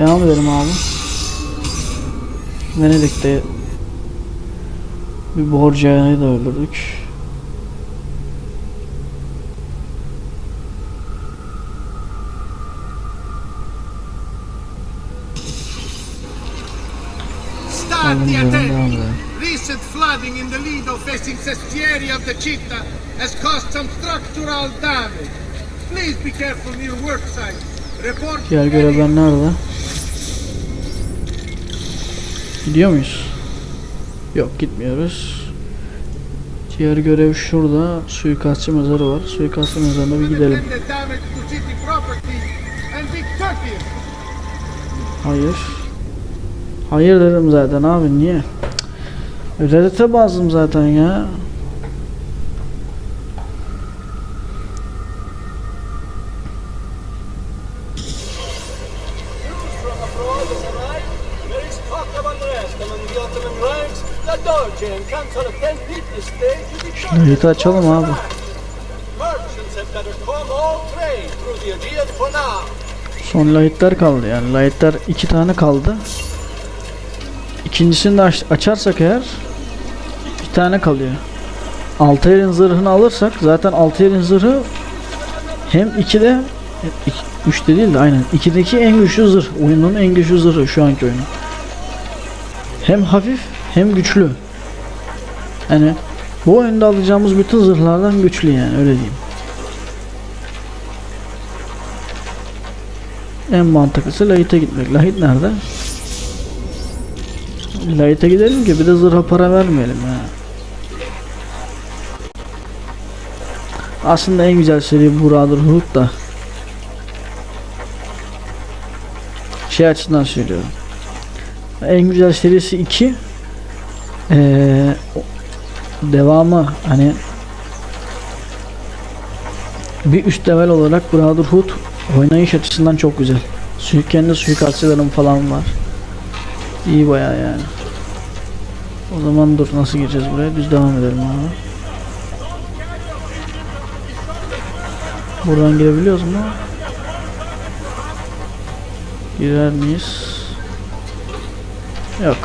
Devam edelim abi. Venedik'te bir Borgia'yı da öldürdük. Start the Devam attack! edelim. Recent flooding in the Lido facing Sestieri of the Città has caused some structural damage. Please be careful near work sites. Report Diğer görevler nerede? Gidiyor muyuz? Yok gitmiyoruz. Diğer görev şurada. Suikastçı mezarı var. Suikastçı mezarına bir gidelim. Hayır. Hayır dedim zaten abi niye? Cık. Reddit'e bazdım zaten ya. Aegean for now. Son lahitler kaldı yani. Lahitler iki tane kaldı. İkincisini de aç- açarsak eğer bir tane kalıyor. Altayel'in zırhını alırsak zaten Altayel'in zırhı hem 2'de 3'te değil de aynen 2'deki en güçlü zırh. Oyunun en güçlü zırhı şu anki oyunun. Hem hafif hem güçlü. Yani bu oyunda alacağımız bütün zırhlardan güçlü yani öyle diyeyim. En mantıklısı Lahit'e gitmek. Lahit nerede? Lahit'e gidelim ki bir de zırha para vermeyelim ya. Aslında en güzel seri Brotherhood da. Şey açısından söylüyorum. En güzel serisi 2. Ee, devamı hani bir üst level olarak Brotherhood oynayış açısından çok güzel. Kendi suikastçılarım falan var. İyi bayağı yani. O zaman dur nasıl gireceğiz buraya? Düz devam edelim abi. Buradan girebiliyoruz mu? Girer miyiz? Yok.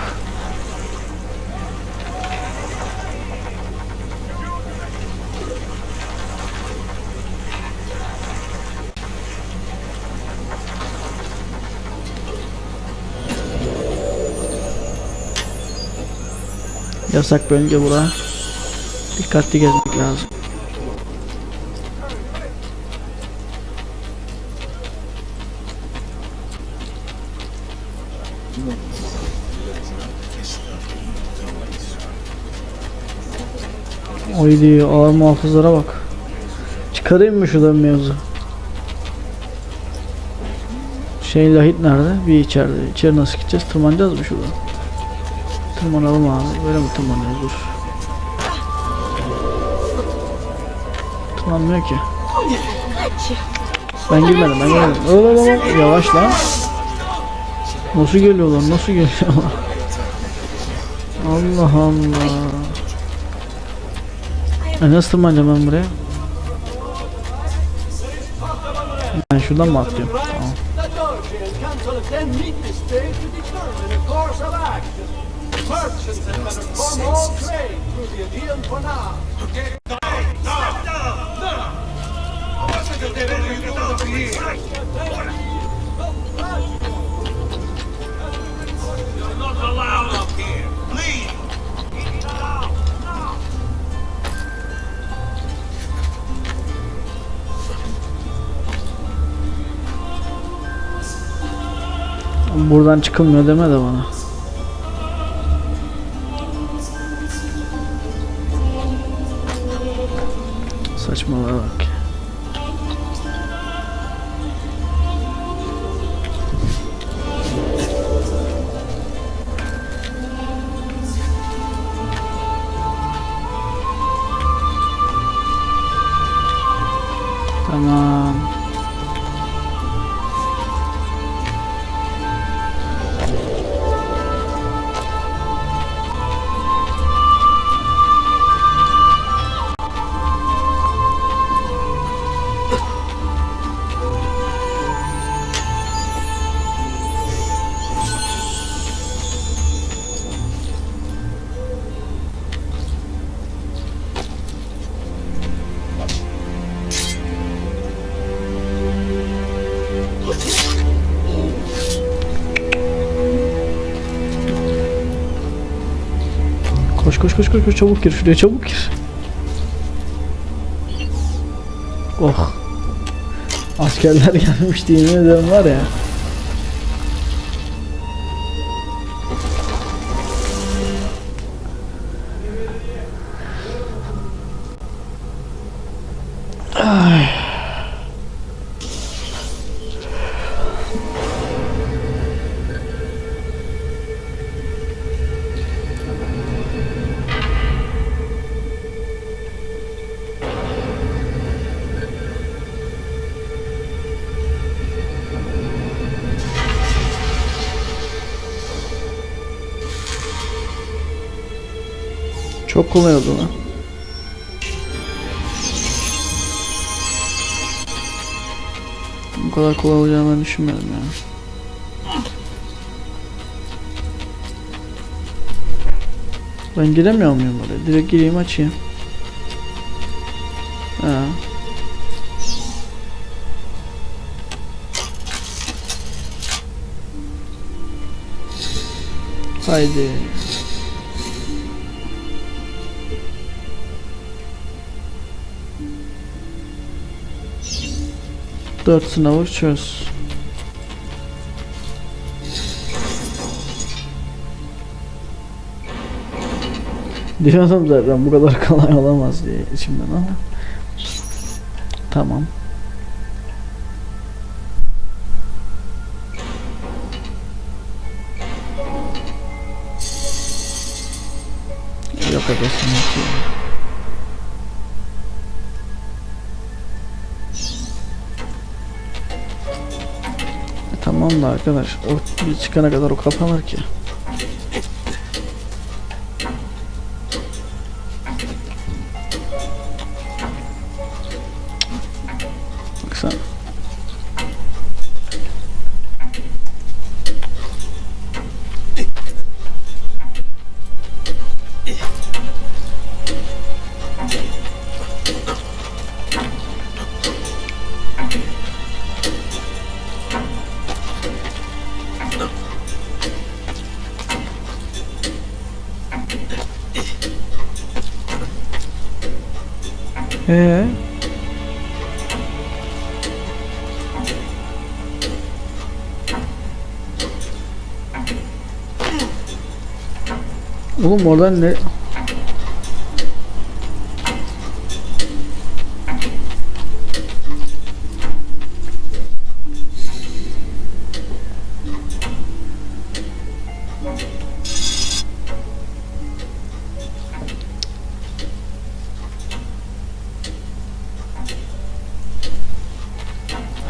Yasak bölge bura. Dikkatli gezmek lazım. Oydi ağır muhafızlara bak. Çıkarayım mı şuradan mevzu? Şey lahit nerede? Bir içeride. İçeri nasıl gideceğiz? Tırmanacağız mı şuradan? Tırmanalım abi. Böyle mi tırmanıyoruz? Dur. Tırmanmıyor ki. Ben girmedim ben girmedim. Öyle öyle Yavaş lan. Nasıl geliyorlar? Nasıl geliyorlar? Allah Allah. E nasıl tırmanacağım ben buraya? Ben şuradan mı atlıyorum? Tamam. Buradan çıkılmıyor deme de bana. Saçmalığa bak. Koş koş koş koş çabuk gir şuraya çabuk gir. Oh. Askerler gelmiş diye yemin ederim var ya. Çok kolay oldu lan. Bu kadar kolay olacağını ben düşünmedim ya. Ben giremiyor muyum oraya? Direkt gireyim açayım. Ha. Haydi. Dört sınavı çöz. Diyordum zaten bu kadar kolay olamaz diye içimden ama. Tamam. Yok adasın ki. Tamam da arkadaş o çıkana kadar o kapanır ki. Oğlum oradan ne?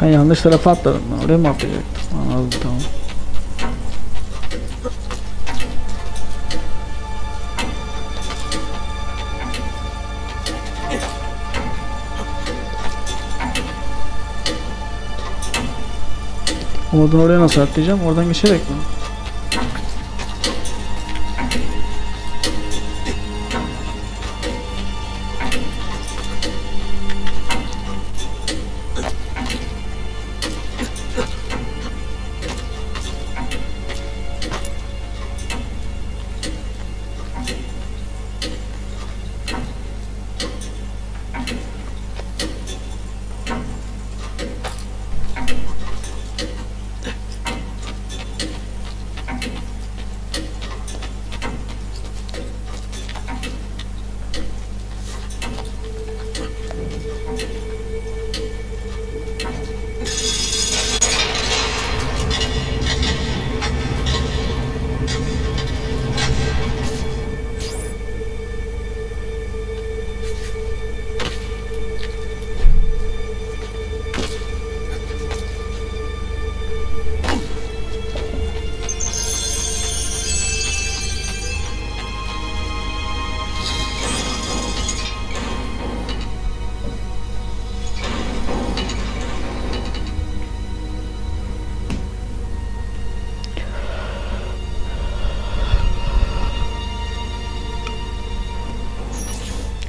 Ha yanlış tarafa atladım ben. Oraya mı atlayacaktım? Anladım tamam. Oradan oraya nasıl atlayacağım? Oradan geçerek mi?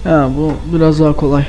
Ha bu biraz daha kolay.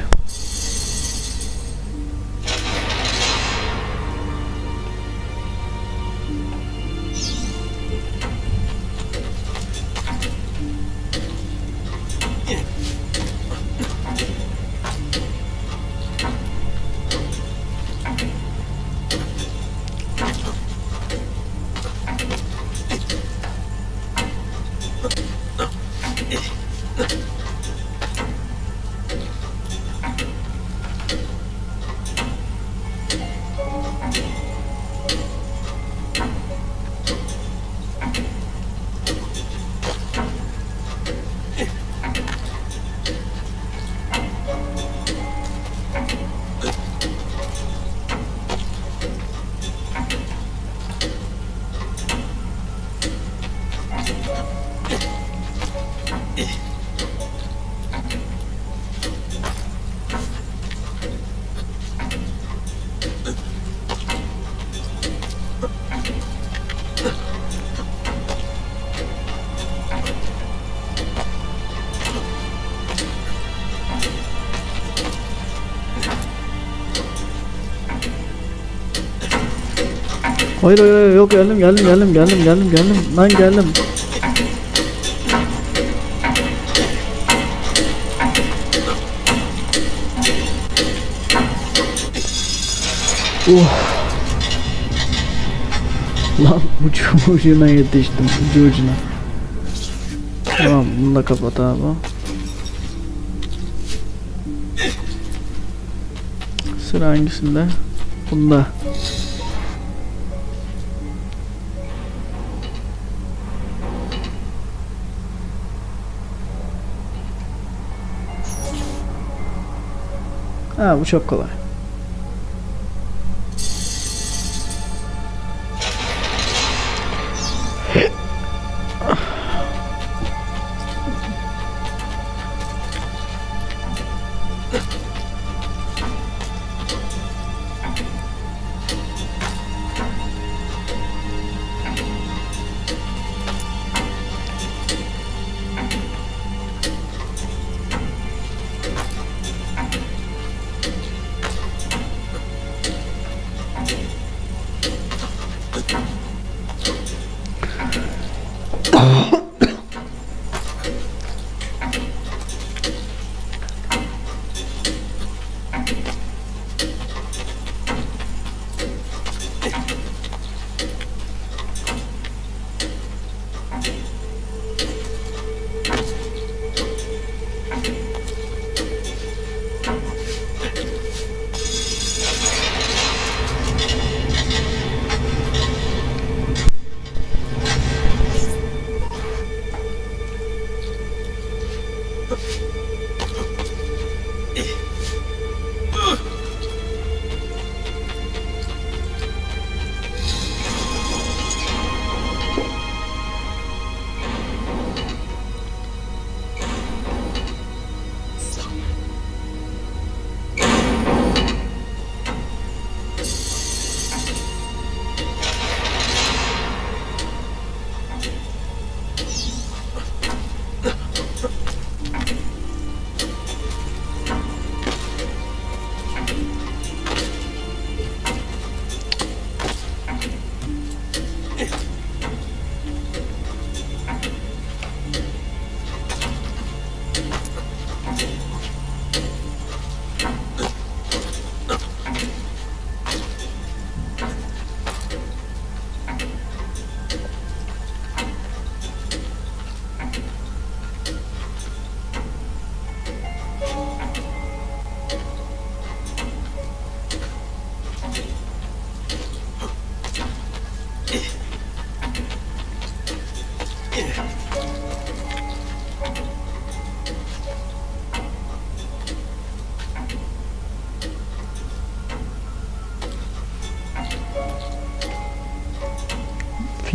Hayır hayır hayır yok geldim geldim geldim geldim geldim geldim ben geldim. Oh. Lan ucu ucuna yetiştim ucu ucuna. Tamam bunu da kapat abi. Sıra hangisinde? Bunda. Ha bu çok kolay.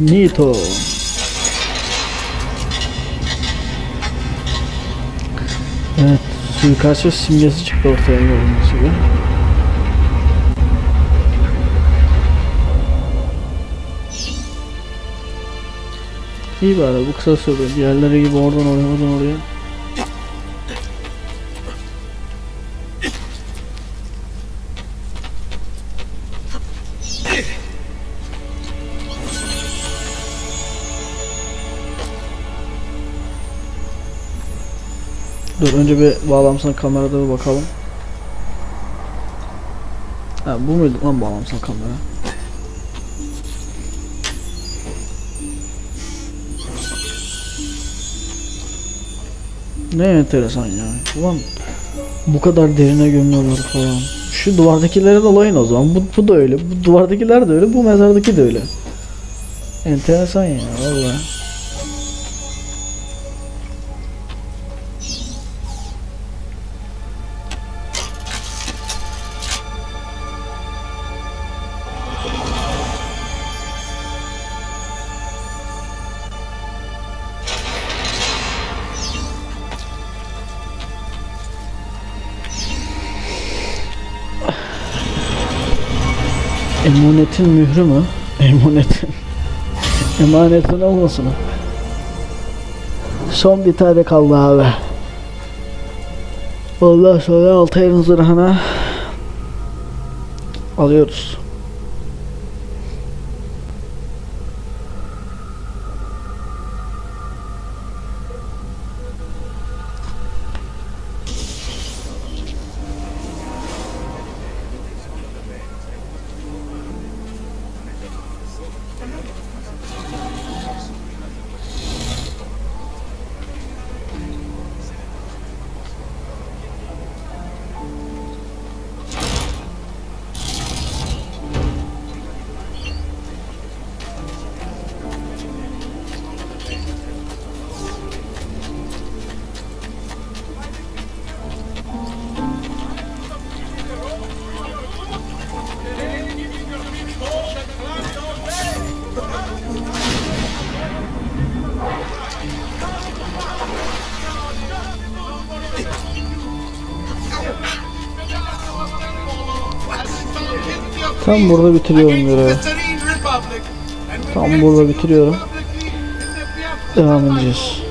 Finito. Evet, suikastçı simgesi çıktı ortaya gördüğünüz gibi. İyi bari bu kısa sürdü. Diğerleri gibi oradan oraya oradan oraya. Dur önce bir bağlamsına kamerada bir bakalım. Ha bu muydu lan bağlamsına kamera? Ne enteresan ya. Ulan bu kadar derine gömüyorlar falan. Şu duvardakileri dolayın o zaman. Bu, bu da öyle. Bu duvardakiler de öyle. Bu mezardaki de öyle. Enteresan ya vallahi. Emanetin mührü mü? Emanetin. Emanetin olmasın mı? Son bir tane kaldı abi. Ondan sonra Altay'ın zırhına alıyoruz. Tam burada bitiriyorum görevi. Tam burada bitiriyorum. Devam edeceğiz.